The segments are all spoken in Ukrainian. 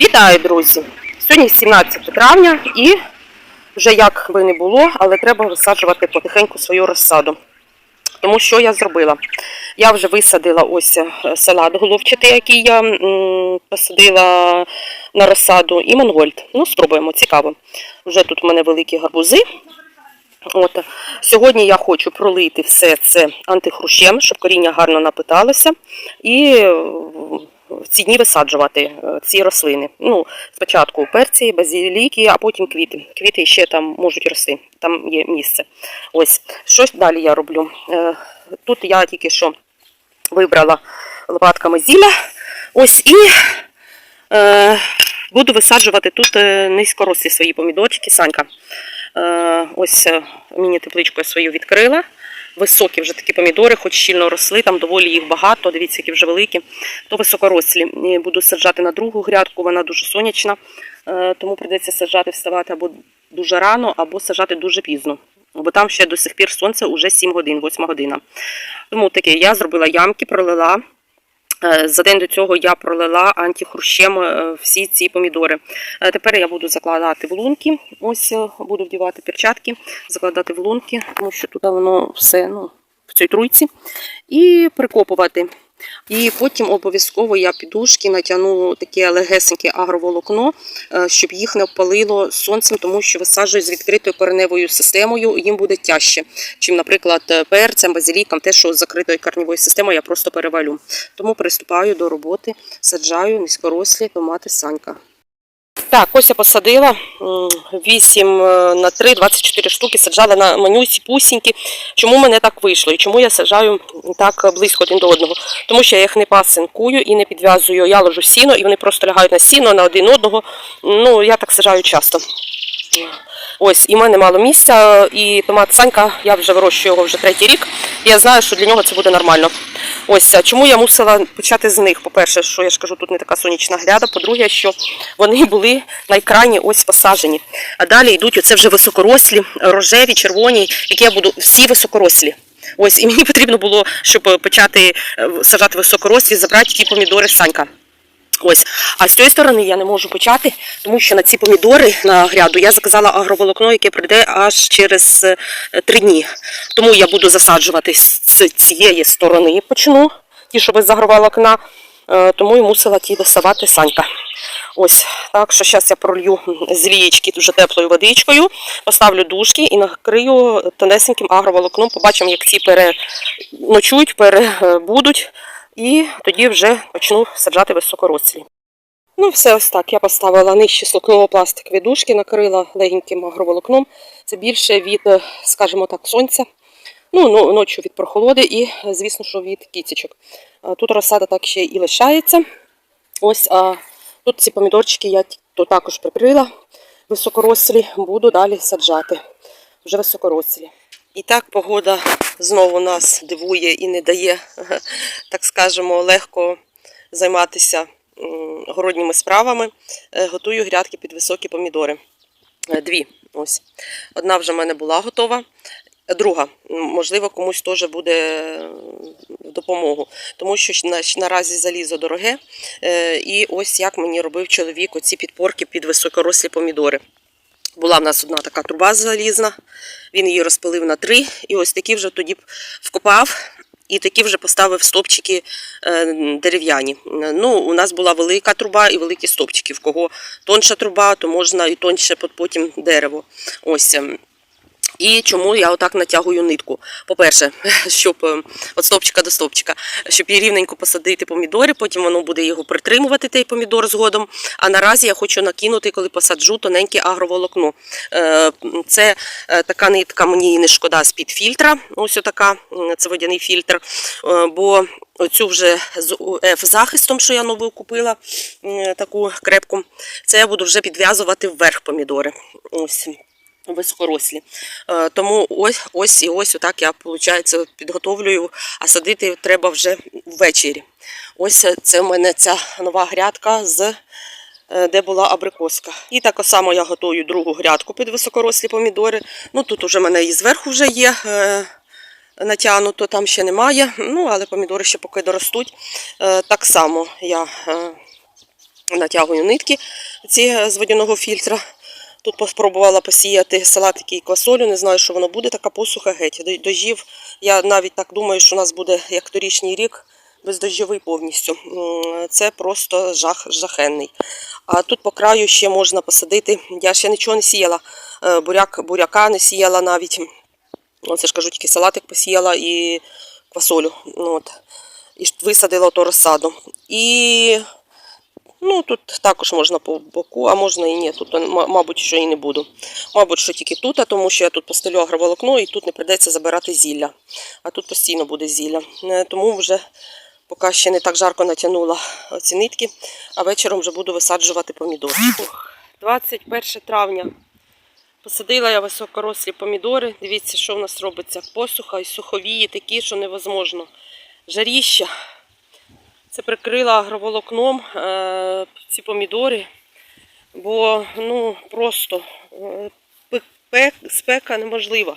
Вітаю, друзі! Сьогодні 17 травня і вже як би не було, але треба висаджувати потихеньку свою розсаду. Тому що я зробила? Я вже висадила ось е, салат головчатий, який я посадила на розсаду, і мангольд. Ну, спробуємо, цікаво. Вже тут в мене великі гарбузи. От. Сьогодні я хочу пролити все це антихрущем, щоб коріння гарно напиталося. І в ці дні висаджувати е, ці рослини. Ну, спочатку перці, базиліки, а потім квіти. Квіти ще там можуть рости, там є місце. Ось, щось далі я роблю. Е, Тут я тільки що вибрала лопатками зілля. Ось і е, буду висаджувати тут е, низькорослі свої помідорчики. Санька. Е, ось міні-тепличку я свою відкрила. Високі вже такі помідори, хоч щільно росли, там доволі їх багато, дивіться, які вже великі, то високорослі. Буду саджати на другу грядку, вона дуже сонячна, е, тому прийдеться саджати, вставати або дуже рано, або саджати дуже пізно. Бо там ще до сих пір сонце вже 7 годин, 8 година. Тому таке, я зробила ямки, пролила. Е, За день до цього я пролила антихрущем е, всі ці помідори. Е, Тепер я буду закладати в лунки. Ось буду вдівати перчатки, закладати в лунки, тому що туди воно все ну, в цій труйці. І прикопувати. І потім обов'язково я підушки натягну таке легесеньке агроволокно, е, щоб їх не обпалило сонцем, тому що висаджую з відкритою кореневою системою, їм буде тяжче, чим, наприклад, е, перцем, базилікам, те, що з закритою кореневою системою я просто перевалю. Тому приступаю до роботи, саджаю низькорослі томати санька. Так, ось я посадила 8 на 3, 24 штуки, саджала на манюсі, пусінькі. Чому мене так вийшло і чому я саджаю так близько один до одного? Тому що я їх не пасинкую і не підв'язую. Я ложу сіно, і вони просто лягають на сіно, на один одного. Ну, я так саджаю часто. Ось, і в мене мало місця, і томат Санька, я вже вирощую його вже третій рік. І я знаю, що для нього це буде нормально. Ось чому я мусила почати з них. По-перше, що я ж кажу, тут не така сонячна гряда. По-друге, що вони були на екрані ось посаджені. А далі йдуть оце вже високорослі, рожеві, червоні, які я буду всі високорослі. Ось, і мені потрібно було, щоб почати е, саджати високорослі, забрати ті помідори Санька. Ось, а з цієї сторони я не можу почати, тому що на ці помідори на гряду я заказала агроволокно, яке прийде аж через е, три дні. Тому я буду засаджувати з цієї сторони почну, ті, що без агроволокна, е, тому і мусила ті доставати санька. Ось, так що зараз я пролью з лієчки дуже теплою водичкою, поставлю дужки і накрию тонесеньким агроволокном. Побачимо, як ці переночують, перебудуть. І тоді вже почну саджати високорослі. Ну, все ось так. Я поставила нижче слокново-пластикові дужки, накрила легеньким агроволокном. Це більше від, е, скажімо так, сонця. Ну, ночі від прохолоди і, е, звісно, що від кітічок. А Тут розсада так ще і лишається. Ось, а тут ці помідорчики я то також прикрила високорослі, буду далі саджати. Вже високорослі. І так погода знову нас дивує і не дає, так скажемо, легко займатися городніми справами. Е, Готую грядки під високі помідори. Е, Дві. Ось. Одна вже в мене була готова. Друга, можливо, комусь теж буде в допомогу, тому що наразі залізо дороге. Е, І ось як мені робив чоловік оці підпорки під високорослі помідори. Була в нас одна така труба залізна, він її розпилив на три, і ось такі вже тоді вкопав, і такі вже поставив стопчики е, дерев'яні. Ну, у нас була велика труба і великі стопчики. В кого тонша труба, то можна і тонше потім дерево. Ось. І чому я отак натягую нитку? По-перше, щоб е, от стопчика до стопчика, щоб її рівненько посадити помідори, потім воно буде його притримувати, той помідор згодом. А наразі я хочу накинути, коли посаджу, тоненьке агроволокно. Е, Це е, така нитка, мені не шкода з-під фільтра. Ось отака, це водяний фільтр. Е, Бо оцю вже з F-захистом, що я нову купила, таку крепку, це я буду вже підв'язувати вверх помідори. Ось високорослі. Е, Тому ось ось і ось отак я виходить, підготовлюю, а садити треба вже ввечері. Ось це в мене ця нова грядка з. е, Де була абрикоска. І так само я готую другу грядку під високорослі помідори. Ну тут уже в мене і зверху вже є е, натягнуто, там ще немає. Ну, але помідори ще поки доростуть. Так само я натягую нитки ці з водяного фільтра. Тут спробувала посіяти салатики і квасолю. Не знаю, що воно буде, така посуха геть. До- Дождів, я навіть так думаю, що у нас буде як торічній рік, бездождьовий повністю. Це просто жах жахенний. А тут по краю ще можна посадити. Я ще нічого не сіяла. Е, Буряк, буряка не сіяла навіть. Оце ж кажу, тільки салатик посіяла і квасолю. Ну, От. І висадила ото розсаду. І ну, тут також можна по боку, а можна і ні. Тут, мабуть, що і не буду. Мабуть, що тільки тут, а тому що я тут постелю агроволокно і тут не прийдеться забирати зілля. А тут постійно буде зілля. Е, Тому вже поки ще не так жарко натягнула ці нитки, а вечором вже буду висаджувати помідори. 21 травня. Посадила я високорослі помідори. Дивіться, що в нас робиться. Посуха і суховії такі, що невозможно. Жаріща. Це прикрила агроволокном е, ці помідори, бо ну просто е, пек- пек- спека неможлива.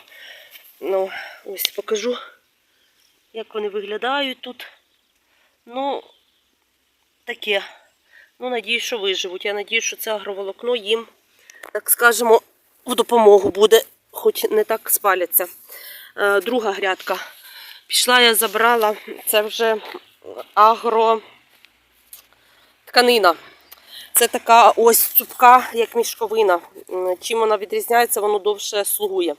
Ну, ось покажу, як вони виглядають тут. Ну, таке. Ну, надіюсь, що виживуть. Я надіюсь, що це агроволокно їм, так скажемо, в допомогу буде, хоч не так спаляться. Е, друга грядка. Пішла, я забрала, це вже агро тканина. Це така ось цупка, як мішковина. Чим вона відрізняється, воно довше слугує.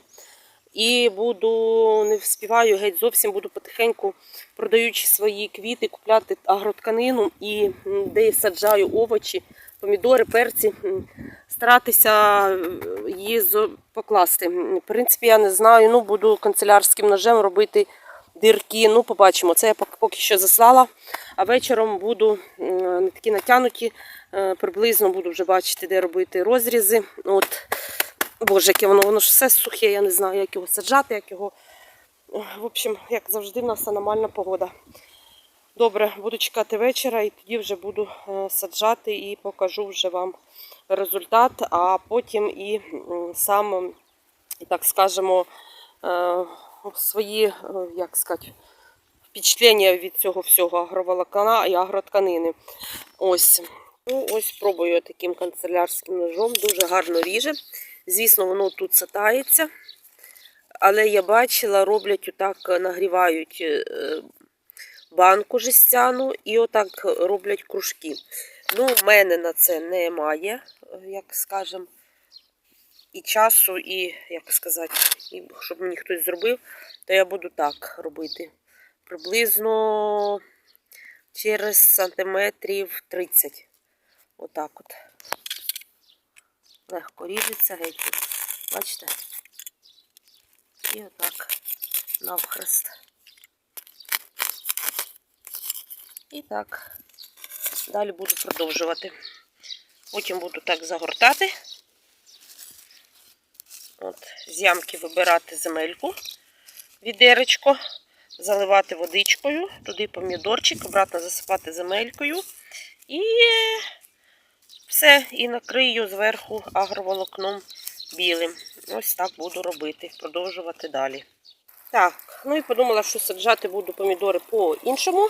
І буду, не вспіваю геть зовсім, буду потихеньку, продаючи свої квіти, купляти агротканину і де саджаю овочі, помідори, перці, старатися е, її покласти. В принципі, я не знаю, ну буду канцелярським ножем робити дирки. Ну, побачимо. Це я поки що заслала. А вечором буду не такі натянуті, е, приблизно буду вже бачити, де робити розрізи. От. Боже, яке воно, воно ж все сухе, я не знаю, як його саджати, як його. В общем, як завжди, в нас аномальна погода. Добре, буду чекати вечора і тоді вже буду е, саджати і покажу вже вам результат, а потім і сам, так скажемо, е, свої, е, як сказати, впечатлення від цього всього агроволокна і агротканини. Ось. Ну, ось пробую таким канцелярським ножом. Дуже гарно ріже. Звісно, воно тут сатається. Але я бачила, роблять отак, нагрівають е, банку жестяну і отак роблять кружки. Ну, в мене на це немає, е, як скажем, і часу, і, як сказати, і щоб мені хтось зробив, то я буду так робити. Приблизно через сантиметрів 30. Отак от. Легко ріжеться геть. Бачите? І отак навхрест. І так. Далі буду продовжувати. Потім буду так загортати. От, з ямки вибирати земельку, відеречко, заливати водичкою, туди помідорчик, обратно засипати земелькою. І все, і накрию зверху агроволокном білим. Ось так буду робити, продовжувати далі. Так, ну і подумала, що саджати буду помідори по-іншому.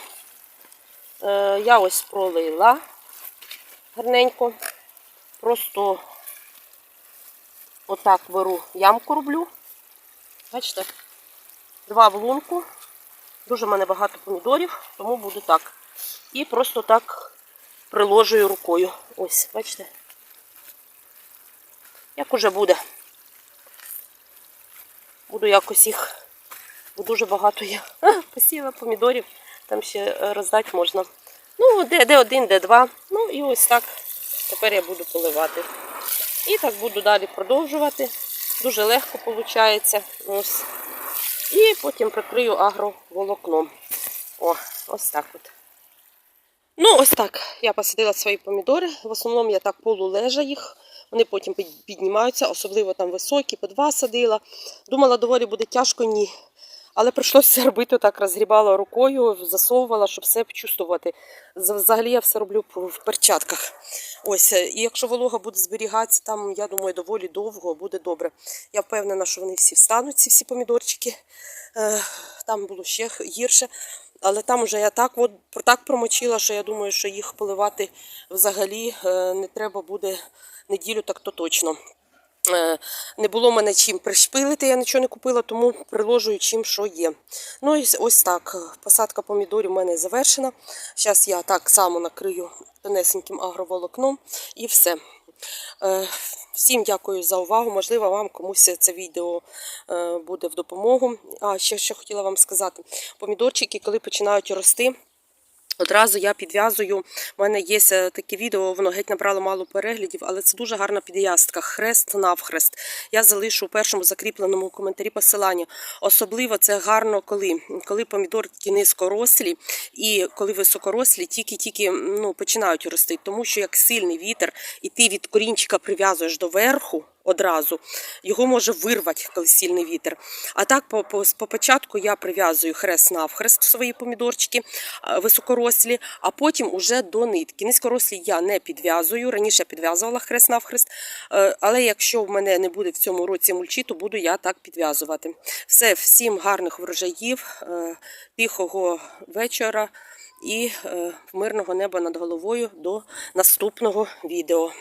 Е, я ось пролила гарненько. Просто отак беру ямку роблю. Бачите? Два в лунку. Дуже в мене багато помідорів, тому буду так. І просто так приложую рукою. Ось, бачите? Як уже буде. Буду якось їх, бо дуже багато я посіла помідорів, там ще е, роздати можна. Ну, де, де один, де два. Ну і ось так. Тепер я буду поливати. І так буду далі продовжувати. Дуже легко виходить. Ось. І потім прикрию агроволокном. О, ось так от. Ну, ось так. Я посадила свої помідори. В основному я так полулежа їх. Вони потім піднімаються, особливо там високі, по два садила. Думала, доволі буде тяжко, ні. Але прийшлося робити так, розгрібала рукою, засовувала, щоб все почувствувати. Взагалі я все роблю в в перчатках. Ось, е, і якщо волога буде зберігатися, там, я думаю, доволі довго буде добре. Я впевнена, що вони всі встануть, ці всі помідорчики. Е, Там було ще гірше. Але там вже я так от так промочила, що я думаю, що їх поливати взагалі е, не треба буде неділю, так то точно. Е, Не було мене чим пришпилити, я нічого не купила, тому приложую чим, що є. Ну і ось- так. Посадка помідорів у мене завершена. Зараз я так само накрию тонесеньким агроволокном і все. Е, Всім дякую за увагу. Можливо, вам комусь це відео е, буде в допомогу. А ще що хотіла вам сказати: помідорчики, коли починають рости. Одразу я підв'язую. У мене є е, таке відео, воно геть набрало мало переглядів, але це дуже гарна підв'язка. Хрест навхрест. Я залишу у першому закріпленому коментарі посилання. Особливо це гарно, коли, коли помідорки низькорослі і коли високорослі, тільки-тільки ну, починають рости. Тому що як сильний вітер, і ти від корінчика прив'язуєш до верху. Одразу його може вирвати, коли сильний вітер. А так, по, по, по початку я прив'язую хрест навхрест свої помідорчики високорослі, а потім уже до нитки. Низькорослі я не підв'язую. Раніше підв'язувала хрест навхрест, е, але якщо в мене не буде в цьому році мульчі, то буду я так підв'язувати. Все, всім гарних врожаїв, е, тихого вечора і е, мирного неба над головою до наступного відео.